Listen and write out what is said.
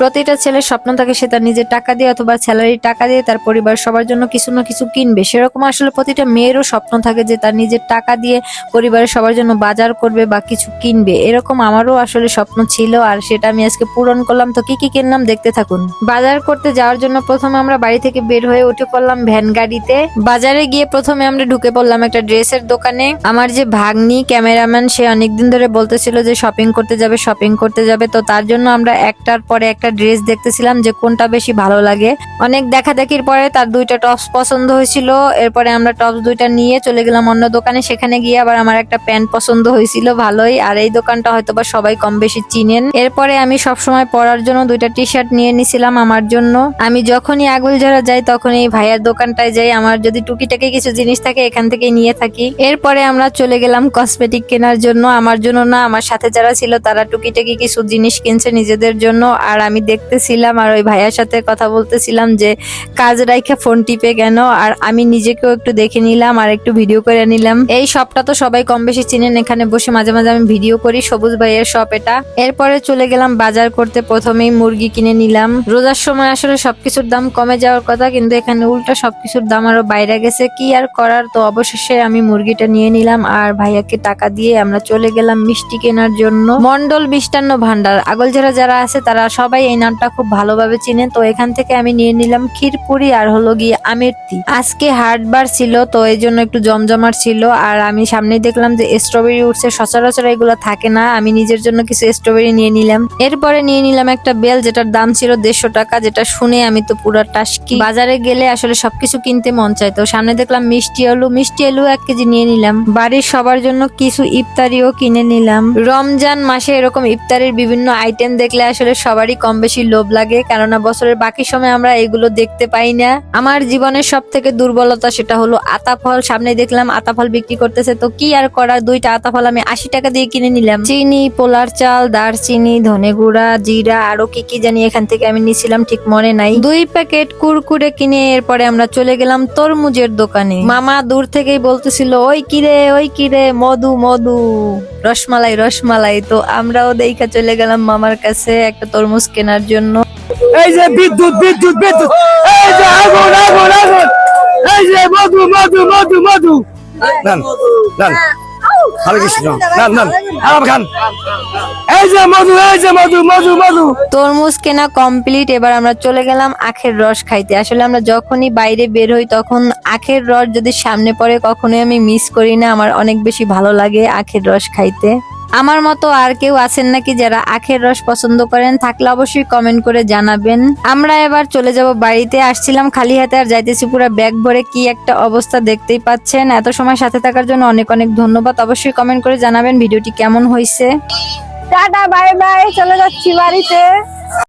প্রতিটা ছেলের স্বপ্ন থাকে সে তার নিজের টাকা দিয়ে অথবা স্যালারি টাকা দিয়ে তার পরিবার সবার জন্য কিছু না কিছু কিনবে। সেরকম আসলে প্রতিটা মেয়েরও স্বপ্ন থাকে যে তার নিজের টাকা দিয়ে পরিবারের সবার জন্য বাজার করবে বা কিছু কিনবে। এরকম আমারও আসলে স্বপ্ন ছিল আর সেটা আমি আজকে পূরণ করলাম। তো কি কি কিনলাম দেখতে থাকুন। বাজার করতে যাওয়ার জন্য প্রথমে আমরা বাড়ি থেকে বের হয়ে উঠে পড়লাম ভ্যান গাড়িতে। বাজারে গিয়ে প্রথমে আমরা ঢুকে পড়লাম একটা ড্রেসের দোকানে। আমার যে ভাগ্নি, ক্যামেরাম্যান, সে অনেকদিন ধরে বলতেছিল যে শপিং করতে যাবে শপিং করতে যাবে। তো তার জন্য আমরা একটার পরে একটা ড্রেস দেখতেছিলাম যে কোনটা বেশি ভালো লাগে। অনেক দেখা দেখির পরে তার দুইটা টপস পছন্দ হয়েছিল। এরপরে আমরা টপস দুইটা নিয়ে চলে গেলাম অন্য দোকানে। সেখানে গিয়ে আবার আমার একটা প্যান্ট পছন্দ হয়েছিল, ভালোই। আর এই দোকানটা হয়তো বা সবাই কম বেশি চিনেন। এরপরে আমি সবসময় পরার জন্য দুইটা টি শার্ট নিয়ে নিছিলাম আমার জন্য। আমি যখনই আগুলঝরা যাই তখন এই ভাইয়ার দোকানটায় যাই। আমার যদি টুকিটাকি কিছু জিনিস থাকে, এখান থেকে নিয়ে থাকি। এরপরে আমরা চলে গেলাম কসমেটিক কেনার জন্য। আমার জন্য না, আমার সাথে যারা ছিল, তারা টুকিটাকি কিছু জিনিস কিনছে নিজেদের জন্য। আর আমি দেখতেছিলাম আর ওই ভাইয়ার সাথে কথা বলতেছিলাম যে, কাজ রাইখা ফোন টিপে কেন? আর আমি নিজেকেও একটু দেখে নিলাম আর একটু ভিডিও করে নিলাম। এই শপটা তো সবাই কম বেশি চিনেন, এখানে বসে মাঝে মাঝে আমি ভিডিও করি, সবুজ ভাইয়ের শপ এটা। এরপরে চলে গেলাম বাজার করতে, প্রথমেই মুরগি কিনে নিলাম। রোজার সময় আসলে সবকিছুর দাম কমে যাওয়ার কথা, কিন্তু এখানে উল্টা সবকিছুর দাম আরও বাইরে গেছে। কি আর করার? তো অবশেষে আমি মুরগিটা নিয়ে নিলাম আর ভাইয়াকে টাকা দিয়ে আমরা চলে গেলাম মিষ্টি কেনার জন্য। মন্ডল মিষ্টান্ন ভান্ডার, আগলঝাড়া যারা আছে তারা সবাই এই নামটা খুব ভালোভাবে চিনে তো এখান থেকে আমি নিয়ে নিলাম ক্ষীরপুরি আর হলো গিয়ে আমিরতি আজকে হাটবার ছিল, তো এই জন্য একটু জমজমার ছিল। আর আমি সামনে দেখলাম যে স্ট্রবেরি উঠছে সচরাচর এগুলো থাকে না। আমি নিজের জন্য কিছু স্ট্রবেরি নিয়ে নিলাম। এরপরে নিয়ে নিলাম একটা বেল, যেটার দাম ছিল দেড়শো টাকা, যেটা শুনে আমি তো পুরো টাস্কি। বাজারে গেলে আসলে সবকিছু কিনতে মন চাই তো সামনে দেখলাম মিষ্টি আলু। মিষ্টি আলু এক কেজি নিয়ে নিলাম। বাড়ির সবার জন্য কিছু ইফতারিও কিনে নিলাম। রমজান মাসে এরকম ইফতারির বিভিন্ন আইটেম দেখলে আসলে সবারই কম বেশি লোভ লাগে, কেননা বছরের বাকি সময় আমরা এগুলো দেখতে পাই না। আমার জীবনের সব থেকে দুর্বলতা সেটা হলো আতা ফল সামনে দেখলাম আতা ফল বিক্রি করতেছে, তো কি আর করার? দুইটা আতা ফল আমি আশি টাকা দিয়ে কিনে নিলাম। চিনি, পোলার চাল, দারচিনি, ধনে গুঁড়া, জিরা, আরও কি কি জানি এখান থেকে আমি নিছিলাম, ঠিক মনে নাই। দুই প্যাকেট কুরকুরে কিনে এরপরে আমরা চলে গেলাম তরমুজের দোকানে। মামা দূর থেকেই বলতেছিল, ওই কিরে ওই কিরে মধু মধু। রসমালাই রসমালাই। তো আমরাও দেখা চলে গেলাম মামার কাছে একটা তরমুজ কেনার জন্য। এই যে বিদ্যুৎ বিদ্যুৎ বিদ্যুৎ। এই যে আগুন আগুন আগুন। এই যে মধু মধু মধু মধু। না নান হরে কৃষ্ণ নান নান আরাম খান। এই যে মধু এই যে মধু মধু মধু। তরমুজ কেনা কমপ্লিট এবার আমরা চলে গেলাম আখের রস খাইতে। আসলে আমরা যখনই বাইরে বের হই তখন আখের রস যদি সামনে পড়ে কখনোই আমি মিস করি না। আমার অনেক বেশি ভালো লাগে আখের রস খাইতে। আমার মতো আর কেউ আছেন নাকি যারা আখের রস পছন্দ করেন, থাকলে অবশ্যই কমেন্ট করে জানাবেন। আমরা এবার চলে যাব বাড়িতে। আসছিলাম খালি হাতে আর যাইতেছি পুরো ব্যাগ ভরে। কি একটা অবস্থা দেখতেই পাচ্ছেন। এত সময় সাথে থাকার জন্য অনেক অনেক ধন্যবাদ। অবশ্যই কমেন্ট করে জানাবেন ভিডিওটি কেমন হয়েছে টাটা বাই বাই চলে যাচ্ছি বাড়িতে।